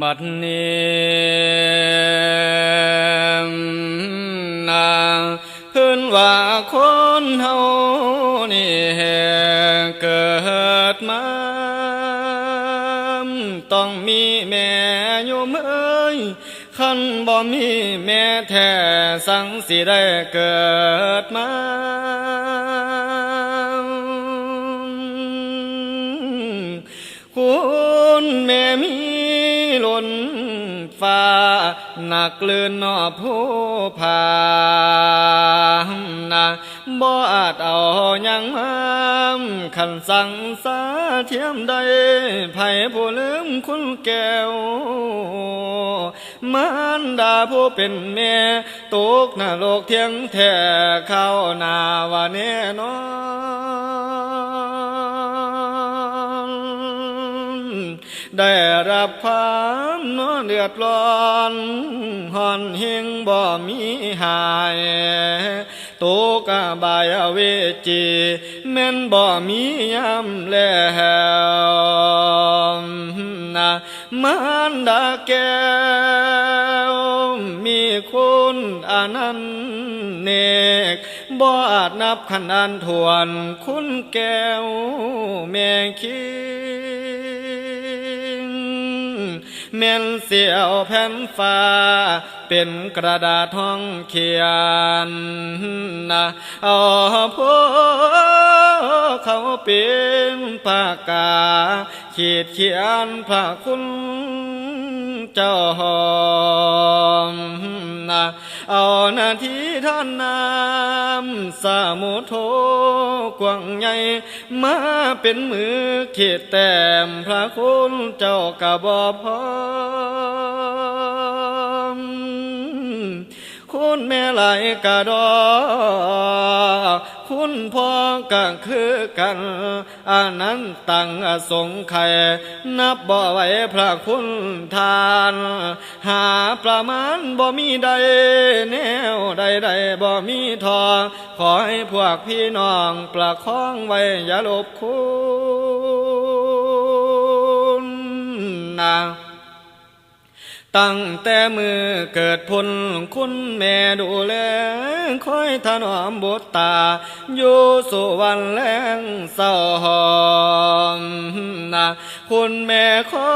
บัดนี้นาเพื่นว่าคนเฮานี่เกิดมาต้องมีแม่โยมเอ้ยคันบ่มีแม่แท้สังสิได้เกิดมา ฟ้า หนักเลื่อนนอผู้ผานาบ่อาจเอาหยังมาขันสั่งสาเทียมใดไผผู้ลืมคุณแก้วมารดาผู้เป็นแม่ตกนรกเทียงแท้เข้านาว่าแน่นอน ได้รับความนอนเดือดร้อนหอนเฮงบ่มีหายโตกบายเวจีแม่นบ่มียำแล้วนะมารดาแก้วมีคุณอนันต์เนกบ่อาจนับขันอันทวน คุณแก้วแม่คิง แม่นเสียวแผ่นฟ้า เป็นกระดาษทองเขียนนะเอาพวกเขาเป็นปากกา ขีดเขียนพระคุณเจ้าหอมนะเอาหน้าที่ท่านน มสาโมโทกว่างใหญ่มาเป็นมือขีดแต้มพระคุณเจ้ากะบอพอคุณแม่ไหลายกะดอ คุณพ่อก็คือกันอันนั้นตั้งอสงไขยนับบ่ไหวพระคุณทาน หาประมาณบ่มีใด แนวใดใดบ่มีทอขอให้พวกพี่น้องประคองไว้อย่าลบคุณนะ ตั้งแต่มือเกิดพุนคุณแม่ดูแลคอยถนอมบุตรตา อยู่สุวรรณแรงเศร้าหอมนะคุณแม่ขอ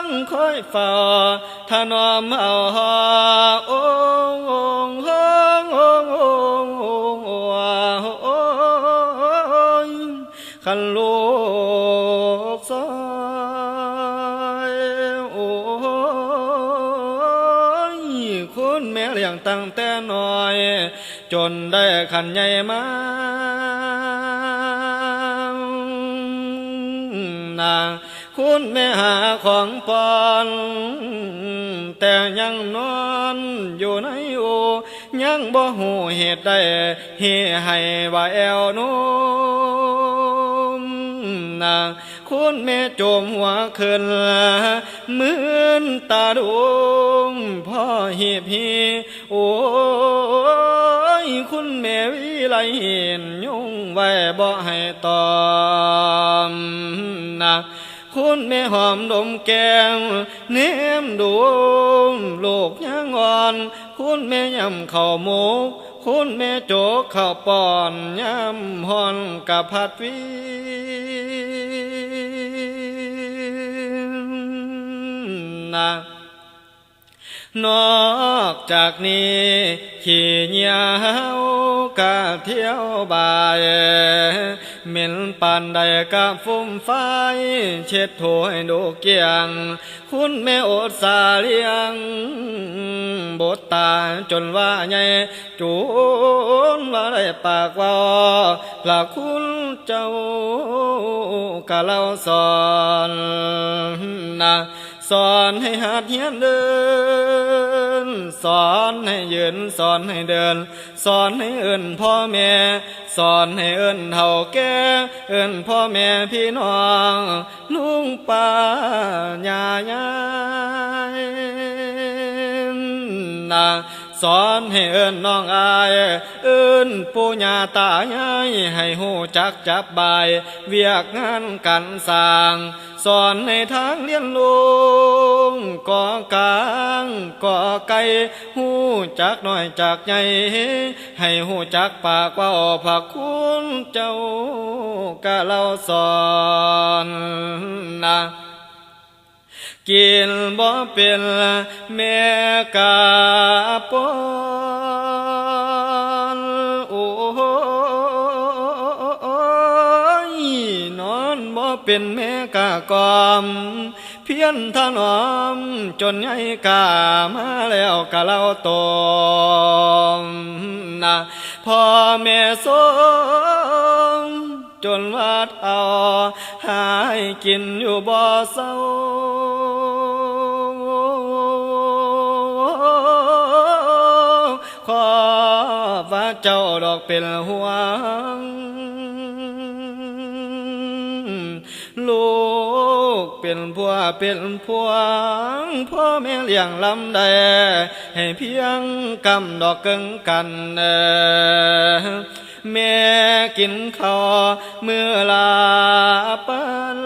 งคอยเฝ้าถนอมเอาหอโอ้ ตั้งแต่น้อย จนได้ขันใหญ่มานาคุณแม่หาของปอนแต่ยังนอนอยู่ในโอยังบ่หูเหตุใดเฮให้ว่าแอวนุ่มนาคุณแม่จมหัวขึ้นเหมือนตาดวง หีบฮีโอ้ยคุณแม่วิไลเห็นยุ่งไว้บ่ให้ตอมนะคุณแม่หอมดมแก้มเนมดวงลูกยังอ่อน คุณแม่ยำข้าหมูคุณแม่โจกข้าวปอนยำฮอนกับผัดวีนะ นอกจากนี้ขี่เหยาวกะเที่ยวบ่ายเหม็นปานใดกะฟุ่มไฟเช็ดโถให้ดูเกียง คุณแม่อดสาเลียงบทตาจนว่าใหญ่จูนว่าได้ปากว่าพระคุณเจ้ากะเล่าสอนนะ สอนให้หัดเฮียนเดิน สอนให้ยืนสอนให้เดิน สอนให้เอิ้นพ่อแม่ สอนให้เอิ้นเฒ่าแก่เอิ้นพ่อแม่พี่น้อง ลุงป้าย่ายายนะสสอนให้เอิ้นน้องอาย เอิ้นปู่ย่าตายายให้หูจักจับบเวียกงานกันสร้าง สอนในทางเรียนรู้ก่อกลางก่อไก่หูจักน้อยจากใหญ่ให้หูจักปากว่าพระคุณเจ้ากะเราสอนนะกินบ่เป็นแม่กาปอ เป็นแม่กากอม เพียนถนอม จนใหญ่กามาแล้วกะเล่าตมนะพ่อแม่สงจนวัดเอา หายกินอยู่บ่เศร้าขอว่าเจ้าดอกเป็นห่ว ลูกเป็นผัวเป็นพวงพ่อแม่เลี้ยงลำใดให้เพียงกำดอกเกิงกันเออแม่กินข้าวเมื่อลาปัน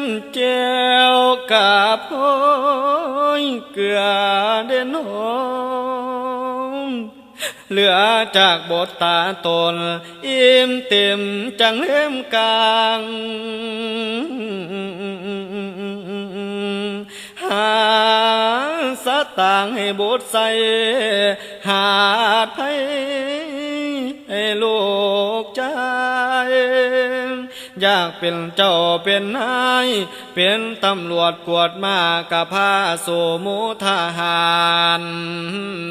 ำเจ้วกับโอยเกลือเด่นหอมเหลือจากบทตาตนอิ่มเต็มจังเล่มกลางหาสตางให้บทใส่หาไทยให้ลูกใจ อยากเป็นเจ้าเป็นนาย เป็นตำรวจกวดมากับพาสู่หมูทหาร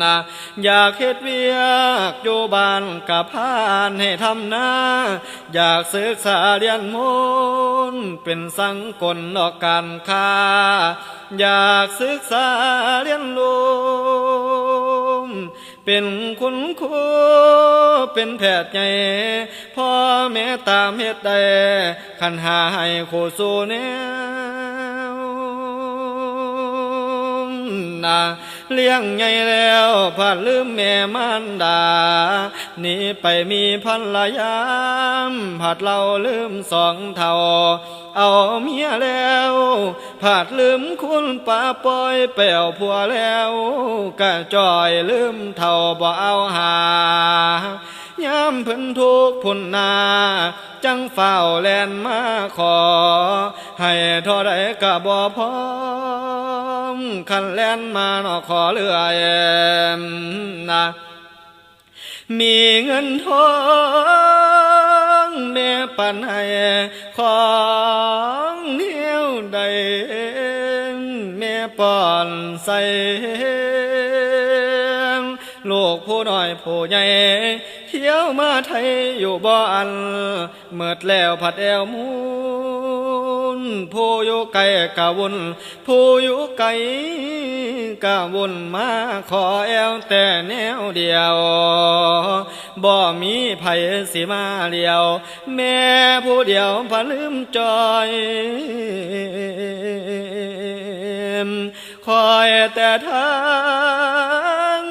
นะอยากเฮ็ดเวียกอยู่บ้านกับพานให้ทำหน้าอยากศึกษาเรียนมนเป็นสังกลนอกการค้า อยากศึกษาเรียนรู้ เป็นคุณครูเป็นแพทย์ใหญ่พ่อแม่ตามเฮ็ดได้ขันหาให้โคสูแนวนาเลี้ยงใหญ่แล้วพลาดลืมแม่มันดาหนี่ไปมีพันละยามผัดเราลืมสองเท่า เอาเมียแล้วผาดลืมคุณป้าปอยแปวผัวแล้วกะจอยลืมเท่าบ่เอาหายามเพิ่นทุกพุ่นนาจังเฝ้าแลนมาขอ ให้เท่าใดกะบ่พร้อมคันแลนมาหนอขอเรื่อยนะมีเงินทอง แม่ปานให้ของเนียวใดแม่ปอนใส่ลูกผู้น้อยผู้ใหญ่เที่ยวมาไทยอยู่บ่อันเมิดแล้วผัดแอวมู นผู้อยู่ไกลกะวนผู้อยู่ไกลกะวนมาขอแอวแต่แนวเดียวบ่มีไผสิมาเลียว แม่ผู้เดียวพลืมจอยคอยแต่ทาง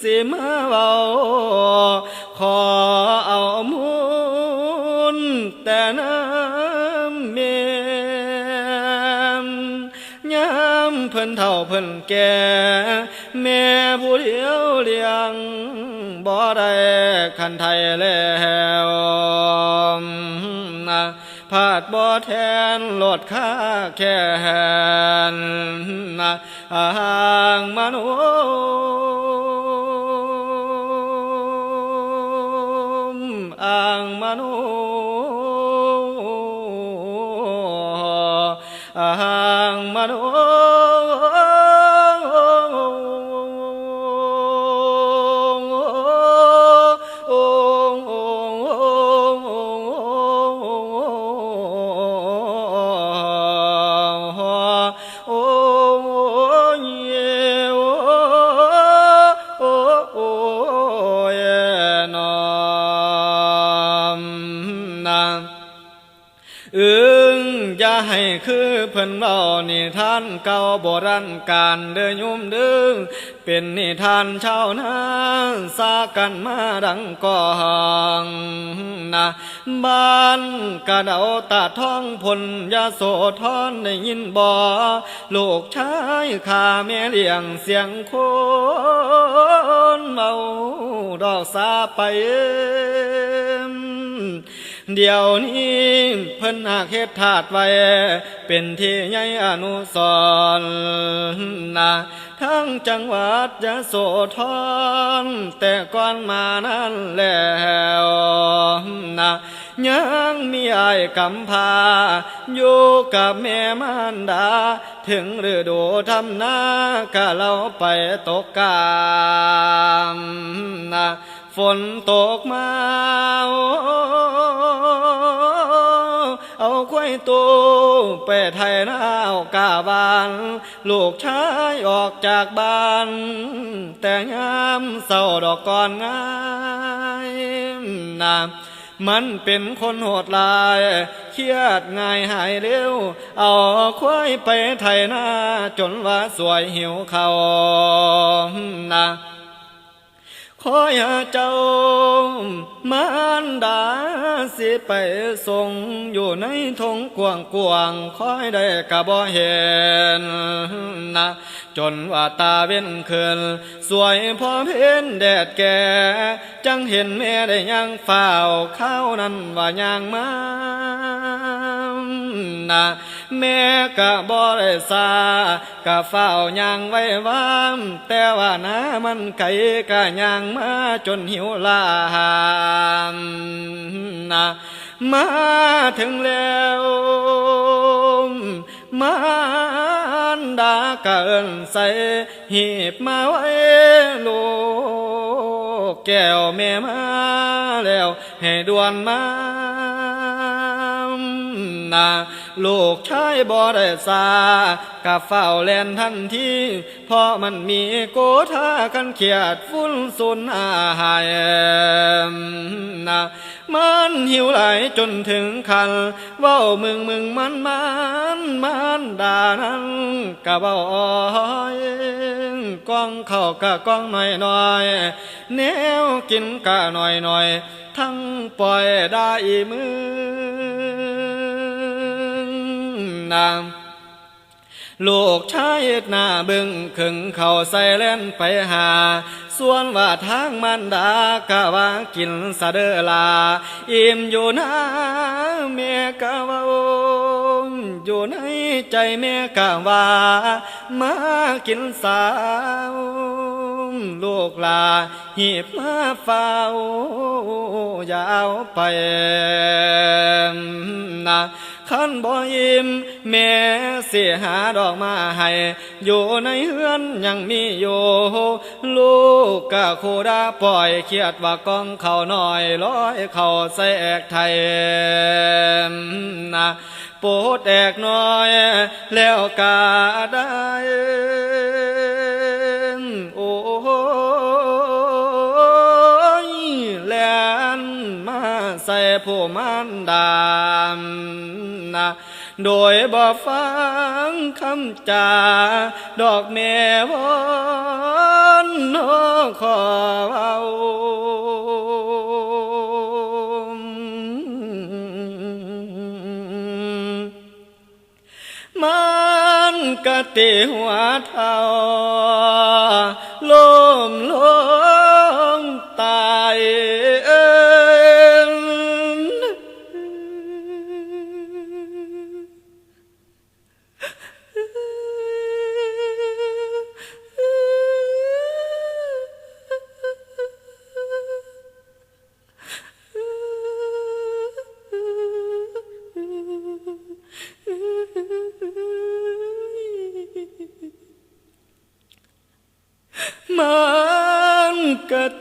สิมาเบาขอเอามุนแต่น้ำ นเฒ่าเพิ่นแก่แม่ผู้เดียวเลี้ยงบ่ได้คันไทยแล้วนะพาดบ่แทนโลดค่าแค่นนะอ่างมโนมอ่างมโนอ่างมโนโม่คือเพิ่นเล่านิทานเก่าโบราณการเด้อโยมด้อเป็นนิทานชาวนาสากันมาดังก่องนะบ้านกระเดาตาท้องพลยาโสธรได้ยินบ่ลูกชายข้าแม่เลี้ยงเสียงคนเมาดอกสาไป เดี๋ยวนี้เพิ่นหากเฮ็ดถาดไว้ เป็นที่ใหญ่อนุสรณ์นะทั้งจังหวัดยะโสธรแต่ก่อนมานั้นแล้วนะยังมีไอ้กำพาอยู่กับแม่มารดา ถึงฤดูทำนาก็เราไปตกกามนะ ฝนตกมาเอาควายตูไปไทยนาวกาบาน ลูกชายออกจากบ้าน แต่ยามเศร้าดอกก่อนง่ายนะมันเป็นคนโหดลาย เครียดง่ายหายเร็ว เอาควายไปไทยนาจนว่าสวยหิวเขานะ khói trâu มารดาสิไปส่งอยู่ในทงกวางกวางคอยได้กะบ่เห็นนะจนว่าตาเว้นคืนสวยพอเพ็นแดดแก่ จังเห็นแม่ได้ยังเฝ้าข้าวนั้นว่ายังมานะแม่กะบ่ได้ซากะเฝ้ายังไว้วามแต่ว่าน้ามันไก่กะยังมาจนหิวลามนะมาถึงแล้วมานดาเกินใส่หีบมาไว้ลูกแก้วแม่มาแล้วให้ด่วนมา นาลูกชายบ่ได้สากะเฝ้าแลนทันทีเพราะมันมีโกธากันเขียดฟุ้นสุนอาหายนะมันหิวไหลจนถึงคันเว้ามึงมึงมันมันมันด่านั้นกะเว้าอ้อยกองเข้ากะกองหน่อยหน่อยแนวกินกะหน่อยหน่อยทั้งปล่อยได้มือ นางลูกชายหน้าบึงขึงเขาใส่เล่นไปหา ส่วนว่าทางมันดากะว่ากินสะเดอลา อิ่มอยู่นะแม่กะว่าอยู่ในใจแม่กะว่า มากินสาวลูกลาหีบมาเฝ้ายาวไปนะ ขันบ่ยิมแม่เสียหาดอกมาให้อยู่ในเฮือนยังมีอยู่ลูกกะโคดาปล่อยเครียดว่ากองเขาหน่อยร้อยเขาใส่แอกไทยนะโปรดแอกน้อย แล้วกาได้โอ้ยแลนมาใส่ผู้มันดาม โดยบ่ฟังคำจา ดอกแม่วอนนอขอเอามันกะติหัวเท่า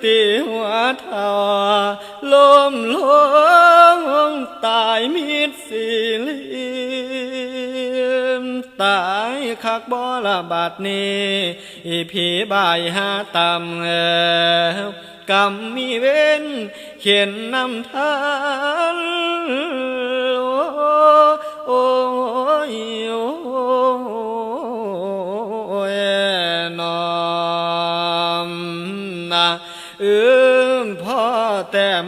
ติหัวทาลมลงตายมิดสีลิมตายคักบ่ละบาดนี้อีผีบายหาตำเออกรรมมีเว้นเขียนนำทางโอ้น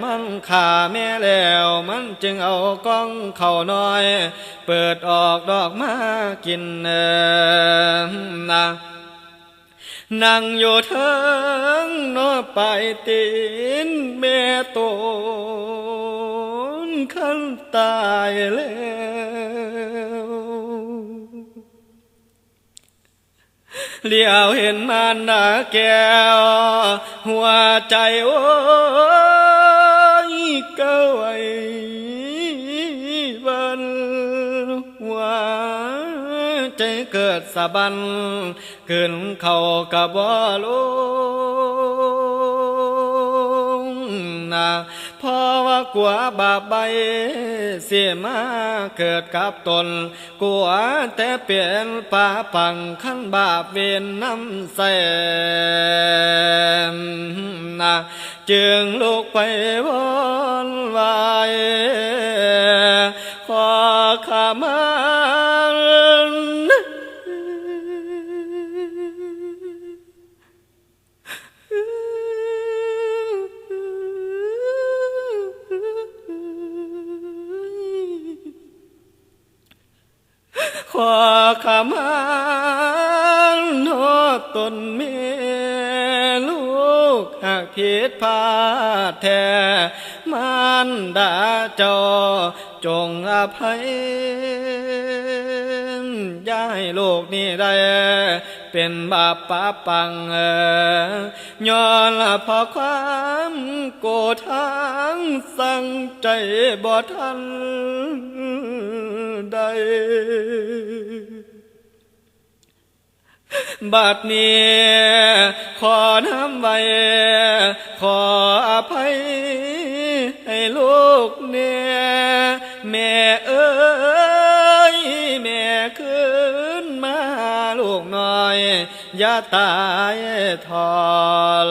มันข่าแม่แล้ว มันจึงเอากล้องเข้าน้อย เปิดออกดอกมากินเออนะนั่งอยู่เทิงนอไปตีนแม่ตนขันตายแล้วเลี้ยวเห็นมันนาแก้ว หัวใจโอ้ ก้าไว้บันหัวใจเกิดสะบันขึ้นเขากะบ่ลงนะพราะว่ากลัวบาปใบเสียมาเกิดกับตนกลัวแต่เปลี่ยนป่าปังขั้นบาปเวียนน้ำแสนนะจึงลุกไปวอนวา ขอขมาขอขมาโนตนเมลูกหากผิดพลาดแท้ มันดาจ้าจงอภัยย่าให้ลูกนี่ได้ เป็นบาปปาปังย้อนละพอความโกทางสั่งใจบ่ทันใดบัดนี้ขอน้ำไว้ขออภัย ลูกเนี่ยแม่เอ้ยแม่ขึ้นมาลูกน้อยอย่าตายทอน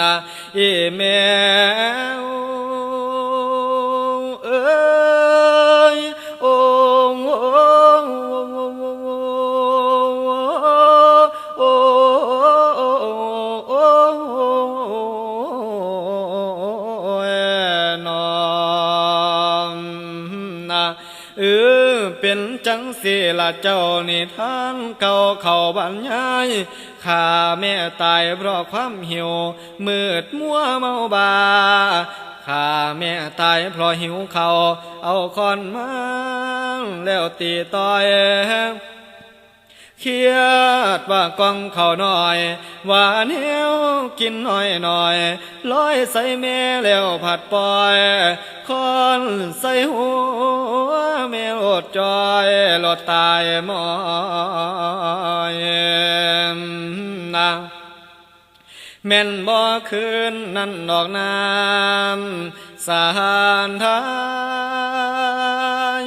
นะอีแม่ สิละเจ้านิทานเก่าเขาบรรยายข้าแม่ตายเพราะความหิว มืดมัวเมาบาข้าแม่ตายเพราะหิวเขาเอาคอนมาแล้วตีต่อย เครียดว่ากองเขาหน่อย ว่าเนี้ยวกินหน่อยหน่อยลอยใส่แม่แล้วผัดปล่อย คอนใส่หัวแม่อดจอยหลดตายมอยนะแม่นบ่คืนนั่นดอกน้ำสานทาย